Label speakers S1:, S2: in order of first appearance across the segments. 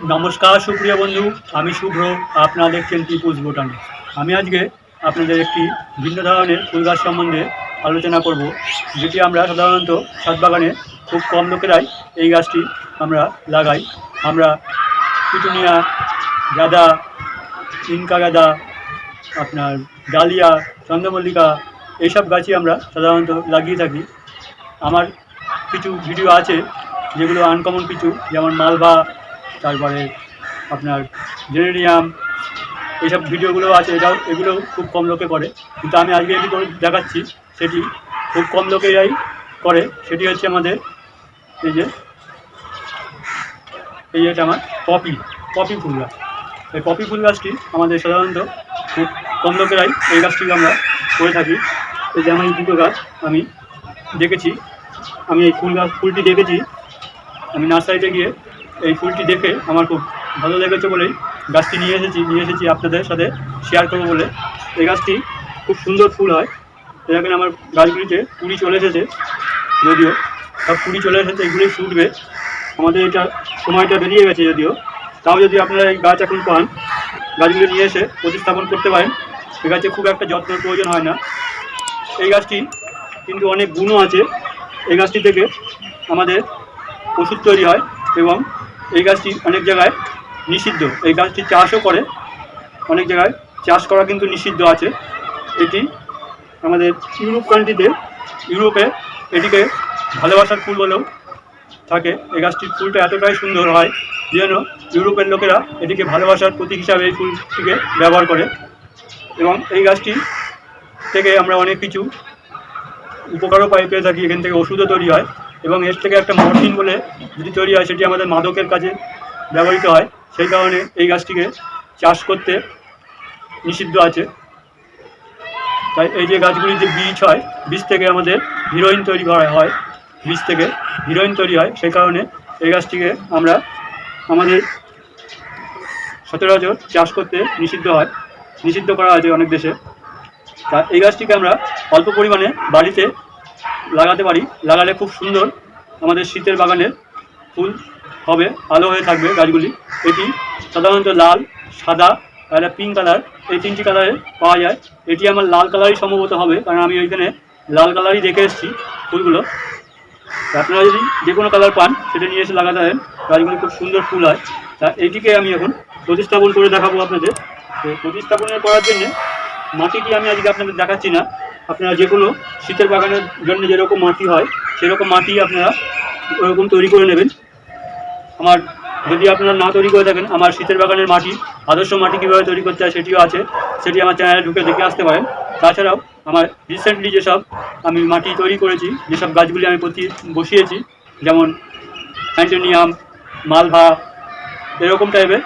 S1: নমস্কার, সুপ্রিয় বন্ধু, আমি শুভ্র, আপনারা দেখছেন টিপুস বোটানি। আমি আজকে আপনাদের একটি ভিন্ন ধরনের ফুল গাছ সম্বন্ধে আলোচনা করব, যেটি আমরা সাধারণত ছাদ বাগানে খুব কম লোকেরাই এই গাছটি আমরা লাগাই। আমরা পিটুনিয়া, গাঁদা, ইনকা গাঁদা, আপনার ডালিয়া, চন্দ্রমল্লিকা এইসব গাছই আমরা সাধারণত লাগিয়ে থাকি। আমার কিছু ভিডিও আছে, যেগুলো আনকমন কিছু, যেমন মালভা তারপরে আপনার জেনেরিয়াম, এইসব ভিডিওগুলো আছে, এটাও, এগুলো খুব কম লোকে করে। কিন্তু আমি আজকে যেটি করে দেখাচ্ছি, সেটি খুব কম লোকেরাই করে। সেটি হচ্ছে আমাদের এই যে, এই যেটা আমার পপি পপি ফুল গাছ। এই পপি ফুল গাছটি আমাদের সাধারণত খুব কম লোকেরাই এই গাছটি আমরা করে থাকি। এই যে আমার দুটো গাছ আমি দেখেছি। আমি এই ফুল গাছ, ফুলটি দেখেছি। আমি নার্সারিতে গিয়ে এই ফুলটি দেখে আমার খুব ভালো লেগেছে বলেই গাছটি নিয়ে এসেছি নিয়ে এসেছি আপনাদের সাথে শেয়ার করব বলে। এই গাছটি খুব সুন্দর ফুল হয়। দেখেন আমার গাছগুলিতে কুড়ি চলে এসেছে, যদিও। সব কুড়ি চলে এসেছে, এগুলোই ফুটবে। আমাদের এটা সময়টা বেরিয়ে গেছে যদিও। তাও যদি আপনারা এই গাছ এখন পান, গাছগুলি নিয়ে এসে প্রতিস্থাপন করতে পারেন, এই গাছে খুব একটা যত্নের প্রয়োজন হয় না। এই গাছটি কিন্তু অনেক গুণও আছে। এই গাছটি থেকে আমাদের ওষুধ তৈরি হয় এবং এই গাছটি অনেক জায়গায় নিষিদ্ধ। এই গাছটি চাষও করে। অনেক জায়গায় চাষ করা কিন্তু নিষিদ্ধ আছে। এটি আমাদের ইউরোপ কান্ট্রিতে ইউরোপে এটিকে ভালোবাসার ফুল বলেও থাকে। এই গাছটির ফুলটা এতটাই সুন্দর হয় যেন ইউরোপের লোকেরা এটিকে ভালোবাসার প্রতীক হিসাবে এই ফুলটিকে ব্যবহার করে। এবং এই গাছটি থেকে আমরা অনেক কিছু উপকারও পাই, পেয়ে থাকি, এখান থেকে ওষুধও তৈরি হয়। এবং এর থেকে একটা মর্ফিন বলে যদি তৈরি হয়, সেটি আমাদের মাদকের কাজে ব্যবহৃত হয়। সেই কারণে এই গাছটিকে চাষ করতে নিষিদ্ধ আছে। তাই এই যে গাছগুলির যে বীজ হয়, বীজ থেকে আমাদের হিরোইন তৈরি করা হয়, বীজ থেকে হিরোইন তৈরি হয়, সেই কারণে এই গাছটিকে আমরা আমাদের সচরাচর চাষ করতে নিষিদ্ধ হয়, নিষিদ্ধ করা আছে অনেক দেশে। তা এই গাছটিকে আমরা অল্প পরিমাণে বাড়িতে লাগাতে পারি। লাগালে খুব সুন্দর আমাদের শীতের বাগানের ফুল হবে, ভালো হয়ে থাকবে গাছগুলি। এটি সাধারণত লাল, সাদা আর পিঙ্ক কালার এই তিনটি কালারে পাওয়া যায়। এটি আমার লাল কালারই সম্ভবত হবে, কারণ আমি ওইখানে লাল কালারই দেখে এসেছি ফুলগুলো। আপনারা যদি যে কোনো কালার পান, সেটা নিয়ে এসে লাগাতে পারেন। গাছগুলি খুব সুন্দর ফুল হয়। তা এইটিকে আমি এখন প্রতিস্থাপন করে দেখাবো আপনাদের। তো প্রতিস্থাপনের করার জন্যে মাটিটি আমি আজকে আপনাদের দেখাচ্ছি না। আপনারা যে কোনো শীতের বাগানের জন্য যেরকম মাটি হয়, সেরকম মাটি আপনারা ওরকম তৈরি করে নেবেন। আমার, যদি আপনারা না তৈরি করে থাকেন, আমার শীতের বাগানের মাটি, আদর্শ মাটি কীভাবে তৈরি করতে হয় সেটিও আছে, সেটি আমার চ্যানেলে ঢুকে দেখে আসতে পারেন। তাছাড়াও, আমার রিসেন্টলি যেসব আমি মাটি তৈরি করেছি, যেসব গাছগুলি আমি প্রতি বসিয়েছি, যেমন অ্যান্টোনিয়াম মালভা, এরকম টাইপের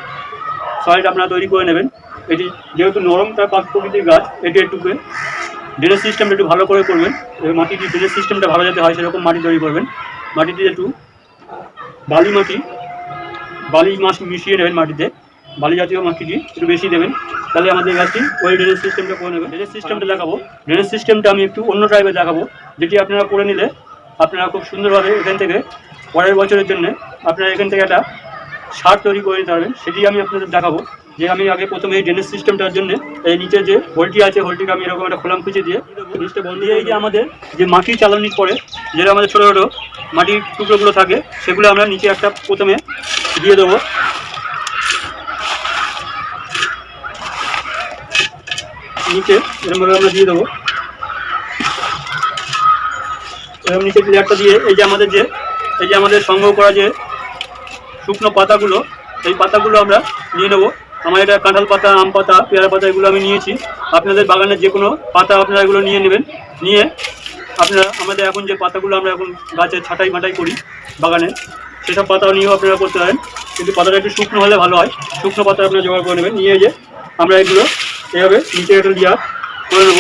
S1: সয়েলটা আপনারা তৈরি করে নেবেন। এটি যেহেতু নরম তার পাক প্রকৃতির গাছ, এটি একটুকে ড্রেনেজ সিস্টেমটা একটু ভালো করে করবেন এবং মাটিটি ড্রেনেজ সিস্টেমটা ভালো যাতে হয় সেরকম মাটি তৈরি করবেন। মাটিটি একটু বালি মাটি, বালি মাছ মিশিয়ে নেবেন মাটিতে, বালি জাতীয় মাটিটি একটু বেশি দেবেন, তাহলে আমাদের গাছটি ওই ড্রেনেজ সিস্টেমটা করে নেবেন। ড্রেনেজ সিস্টেমটা দেখাবো ড্রেনেজ সিস্টেমটা আমি একটু অন্য টাইপের দেখাবো, যেটি আপনারা করে নিলে আপনারা খুব সুন্দরভাবে এখান থেকে পরের বছরের জন্য আপনারা এখান থেকে একটা সার তৈরি করে নিতে পারবেন, সেটি আমি আপনাদের দেখাবো। যে আমি আগে প্রথমে এই ড্রেনেজ সিস্টেমটার জন্য এই নিচে যে হোলটি আছে হোলটিকে আমি এরকম একটা খোলাম খুঁজে দিয়ে নিচটা বন্ধ দিয়ে এই যে আমাদের যে মাটি চালানির পরে যেটা আমাদের ছোটো ছোটো মাটির টুকরোগুলো থাকে সেগুলো আমরা নিচে একটা প্রথমে দিয়ে দেবো। নিচে এরকমভাবে আমরা দিয়ে দেবো। এরকম নিচে লেয়ারটা দিয়ে এই যে আমাদের যে এই যে আমাদের সংগ্রহ করা যে শুকনো পাতাগুলো এই পাতাগুলো আমরা নিয়ে নেব। আমার এটা কাঁঠাল পাতা, আম পাতা, পেয়ারা পাতা, এগুলো আমি নিয়েছি। আপনাদের বাগানের যে কোনো পাতা আপনারা এগুলো নিয়ে নেবেন। নিয়ে আপনারা আমাদের এখন যে পাতাগুলো আমরা এখন গাছে ছাঁটাই মাটাই করি বাগানে, সেসব পাতাও নিয়েও আপনারা করতে পারেন। কিন্তু পাতাটা একটু শুকনো হলে ভালো হয়। শুকনো পাতা আপনারা জোগাড় করে নেবেন। নিয়ে যে আমরা এগুলো এভাবে নিচে একটা লিয়া করে নেব।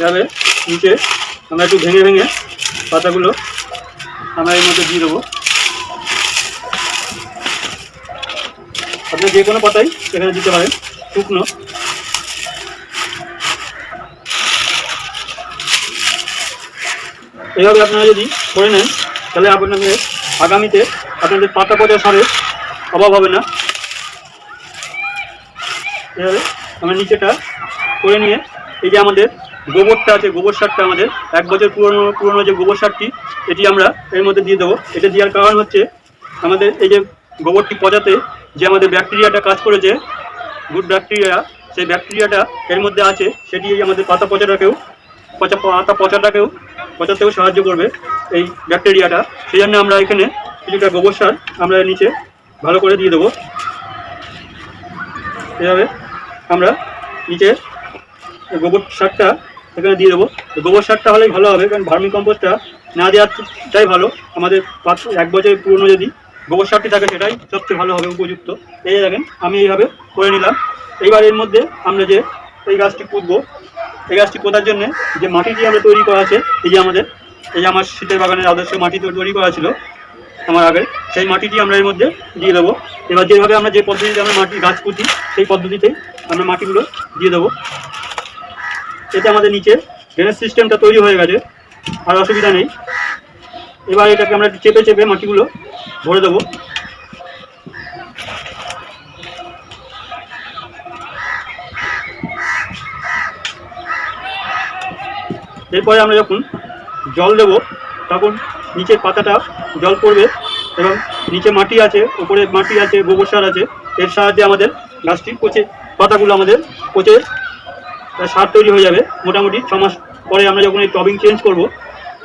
S1: এভাবে নিচে আমরা একটু ভেঙে ভেঙে পাতাগুলো আমরা এর মধ্যে দিয়ে দেবো। আপনি যে কোনো পাতাই এখানে দিতে পারেন, শুকনো। এইভাবে আপনারা যদি করে নেন, তাহলে আপনাদের আগামীতে আপনাদের পাতা পচা সারের অভাব হবে না। এভাবে আমরা নিচেটা করে নিয়ে, এই যে আমাদের গোবরটা আছে, গোবর সারটা আমাদের এক বছর পুরনো পুরনো যে গোবর সারটি, এটি আমরা এর মধ্যে দিয়ে দেবো। এটা দেওয়ার কারণ হচ্ছে আমাদের এই যে গোবরটি পচাতে যে আমাদের ব্যাকটেরিয়াটা কাজ করেছে, গুড ব্যাকটেরিয়া, সেই ব্যাকটেরিয়াটা এর মধ্যে আছে, সেটি আমাদের পাতা পচাটাকেও, পচা পাতা পচাটাকেও, পচাতেও সাহায্য করবে এই ব্যাকটেরিয়াটা। সেই জন্য আমরা এখানে কিছুটা গোবর সার আমরা নিচে ভালো করে দিয়ে দেবো। এভাবে আমরা নিচে গোবর সারটা এখানে দিয়ে দেবো। গোবর সারটা হলেই ভালো হবে, কারণ ভার্মি কম্পোস্টটা না দেওয়াটাই ভালো। আমাদের পাঁচ এক বছরের পুরনো যদি গোবর সারটি থাকে সেটাই সবচেয়ে ভালো হবে উপযুক্ত। এই দেখেন, আমি এইভাবে করে নিলাম। এইবার এর মধ্যে আমরা যে এই গাছটি পুঁতবো, এই গাছটি পোতার জন্য যে মাটিটি আমরা তৈরি করা আছে, এই যে আমাদের, এই যে আমার শীতের বাগানের আদর্শ মাটি তৈরি করা ছিল আমার আগে সেই মাটিটি আমরা এর মধ্যে দিয়ে দেবো। এবার যেভাবে আমরা যে পদ্ধতিতে আমরা মাটি, গাছ পুঁতি, সেই পদ্ধতিতেই আমরা মাটিগুলো দিয়ে দেবো। এতে আমাদের নিচে ড্রেনেজ সিস্টেমটা তৈরি হয়ে গেছে, আর অসুবিধা নেই। এবার এটাকে আমরা চেপে চেপে মাটিগুলো ভরে দেবো। এরপরে আমরা যখন জল দেব, তখন নিচের পাতাটা জল পড়বে এবং নিচে মাটি আছে উপরে মাটি আছে, গোবর সার আছে। এর সাহায্যে আমাদের গাছটির পচে পাতাগুলো আমাদের পচে সার তৈরি হয়ে যাবে। মোটামুটি ছ মাস পরে আমরা যখন এই টবিং চেঞ্জ করব,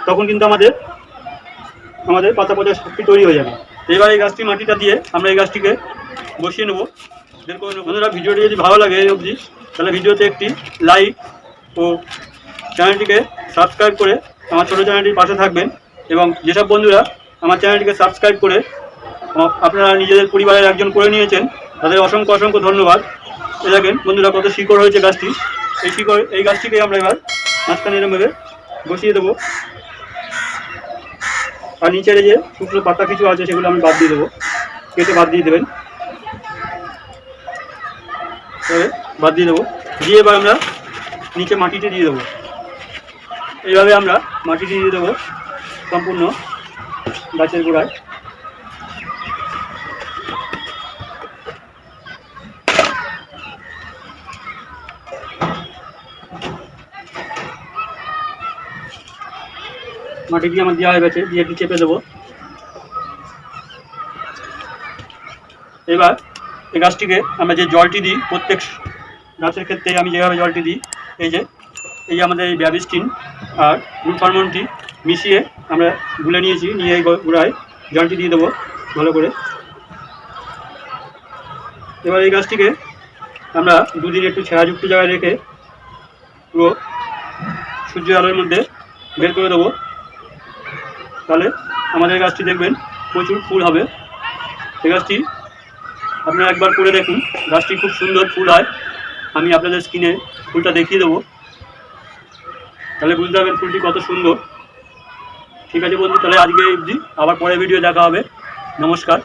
S1: তখন কিন্তু আমাদের আমাদের পাতা পচা সারটি তৈরি হয়ে যাবে। এবার এই গাছটি মাটিটা দিয়ে আমরা এই গাছটিকে বসিয়ে নেব। বের করে বন্ধুরা, ভিডিওটি যদি ভালো লাগে এই অবধি, তাহলে ভিডিওতে একটি লাইক ও চ্যানেলটিকে সাবস্ক্রাইব করে আমার ছোটো চ্যানেলটির পাশে থাকবেন এবং যেসব বন্ধুরা আমার চ্যানেলটিকে সাবস্ক্রাইব করে আপনারা নিজেদের পরিবারের একজন করে নিয়েছেন, তাদের অসংখ্য অসংখ্য ধন্যবাদ। এ দেখেন বন্ধুরা, কত শিকড় হয়েছে গাছটি। এই শিকড়, এই গাছটিকে আমরা এবার মাঝখানে এরমভাবে বসিয়ে দেবো। আর নিচের যে শুকনো পাতা কিছু আছে, সেগুলো আমি বাদ দিয়ে দেবো। কেটে বাদ দিয়ে দেবেন। বাদ দিয়ে দেবো। দিয়ে এবার আমরা নিচে মাটিতে দিয়ে দেবো। এইভাবে আমরা মাটিতে দিয়ে দেবো সম্পূর্ণ গাছের গোড়ায়। মাটি দিয়ে আমার দেওয়া হয়ে গেছে, দিয়ে একটু চেপে দেবো। এবার এই গাছটিকে আমরা যে জলটি দিই, প্রত্যেক গাছের ক্ষেত্রে আমি যেভাবে জলটি দিই, এই যে এই যে আমাদের এই ব্যাবিস্টিন আর গ্লুফারমনটি মিশিয়ে আমরা গুলে নিয়েছি, নিয়ে এই গুঁড়ায় জলটি দিয়ে দেবো ভালো করে। এবার এই গাছটিকে আমরা দুদিন একটু ছায়াযুক্ত জায়গায় রেখে পুরো সূর্য আলোর মধ্যে বের করে দেবো। তাহলে আমাদের গাছটি দেখবেন প্রচুর ফুল হবে। এই গাছটি আপনারা একবার করে দেখুন। গাছটি খুব সুন্দর ফুল হয়। আমি আপনাদের স্কিনে ফুলটা দেখিয়ে দেবো। তাহলে বুঝতে পারবেন ফুলটি কত সুন্দর। ঠিক আছে বন্ধু, তাহলে আজকে অবধি। আবার পরে ভিডিও দেখা হবে। নমস্কার।